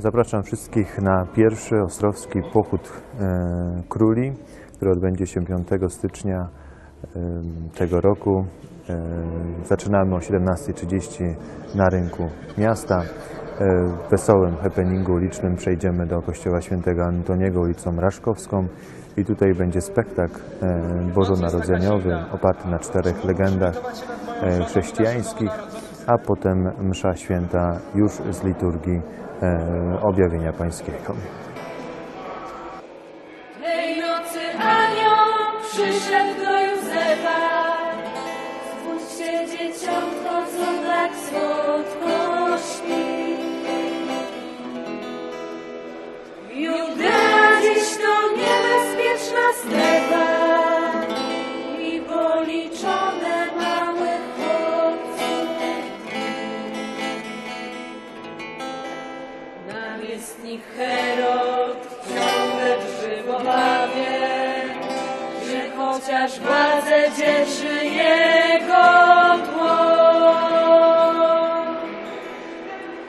Zapraszam wszystkich na pierwszy Ostrowski Pochód e, Króli, który odbędzie się 5 stycznia e, tego roku. E, zaczynamy o 17.30 na rynku miasta. W wesołym happeningu ulicznym przejdziemy do kościoła świętego Antoniego ulicą Raszkowską i tutaj będzie spektakl bożonarodzeniowy oparty na czterech legendach chrześcijańskich, a potem msza święta już z liturgii e, objawienia pańskiego. Tej nocy anioł przyszedł do Józefa. Spójrzcie dzieciątko, co tak słodko śpi. Judea dziś to niebezpieczna Namiestnik Herod ciągle drży w obawie, że chociaż władzę dzierży jego dłoń.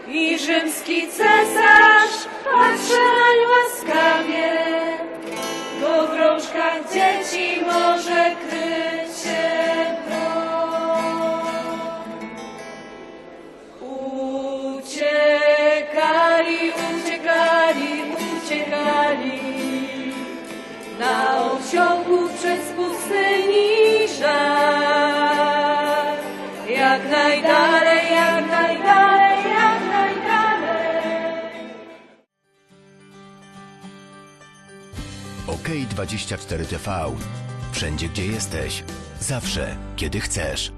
I rzymski cesarz patrzy nań łaskawie, bo w rączkach dzieci może kryć się broń. Na ociągu przez pustyni żar. Jak najdalej, jak najdalej, jak najdalej. OK24 TV. Wszędzie gdzie jesteś. Zawsze, kiedy chcesz.